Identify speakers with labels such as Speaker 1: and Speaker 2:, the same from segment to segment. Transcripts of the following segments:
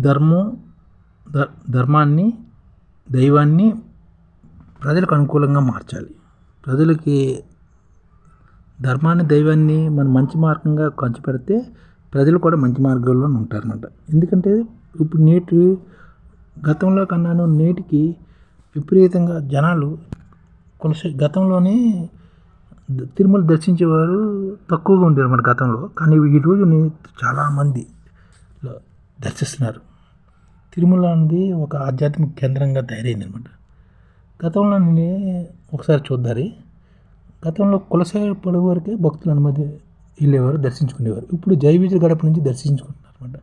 Speaker 1: ధర్మం ధ ధర్మాన్ని దైవాన్ని ప్రజలకు అనుకూలంగా మార్చాలి. ప్రజలకి ధర్మాన్ని దైవాన్ని మనం మంచి మార్గంగా ఖర్చు పెడితే ప్రజలు కూడా మంచి మార్గంలో ఉంటారన్నమాట. ఎందుకంటే ఇప్పుడు నేటి గతంలో కన్నాను నేటికి విపరీతంగా జనాలు కొలసి గతంలోనే తిరుమల దర్శించేవారు తక్కువగా ఉండేవారు మన గతంలో. కానీ ఈ రోజు చాలామంది దర్శిస్తున్నారు. తిరుమల అనేది ఒక ఆధ్యాత్మిక కేంద్రంగా తయారైంది అనమాట గతంలోనే ఒకసారి చూద్దారి గతంలో కులసాగర పొడవు వరకే భక్తులు అనుమతి వెళ్ళేవారు దర్శించుకునేవారు. ఇప్పుడు జైవీజ గడప నుంచి దర్శించుకుంటున్నారు అనమాట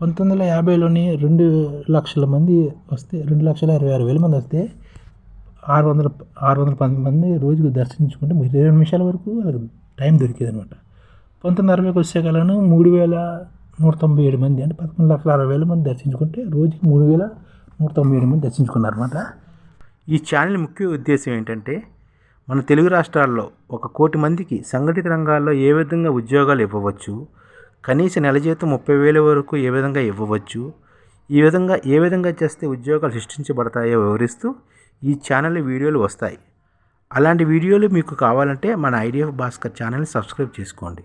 Speaker 1: పంతొమ్మిది వందల యాభైలోని రెండు లక్షల మంది వస్తే రెండు లక్షల ఇరవై ఆరు వేల మంది వస్తే ఆరు వందల ఆరు వందల పంతొమ్మిది మంది రోజుకు దర్శించుకుంటే ఇరవై నిమిషాల వరకు వాళ్ళకి టైం దొరికేది అనమాట పంతొమ్మిది అరవైకి వచ్చే కాలంలో మూడు వేల నూట తొంభై ఏడు మంది అంటే పదకొండు లక్షల అరవై వేల మంది దర్శించుకుంటే రోజుకి మూడు వేల నూట తొంభై ఏడు మంది దర్శించుకున్నారన్నమాట. ఈ ఛానల్ ముఖ్య ఉద్దేశం ఏంటంటే మన తెలుగు రాష్ట్రాల్లో ఒక కోటి మందికి సంఘటిత రంగాల్లో ఏ విధంగా ఉద్యోగాలు ఇవ్వవచ్చు కనీస నెల జీతం ముప్పై వేల వరకు ఏ విధంగా ఇవ్వవచ్చు ఈ విధంగా ఏ విధంగా చేస్తే ఉద్యోగాలు సృష్టించబడతాయో వివరిస్తూ ఈ ఛానల్ వీడియోలు వస్తాయి. అలాంటి వీడియోలు మీకు కావాలంటే మన ఐడిఎఫ్ భాస్కర్ ఛానల్ని సబ్స్క్రైబ్ చేసుకోండి.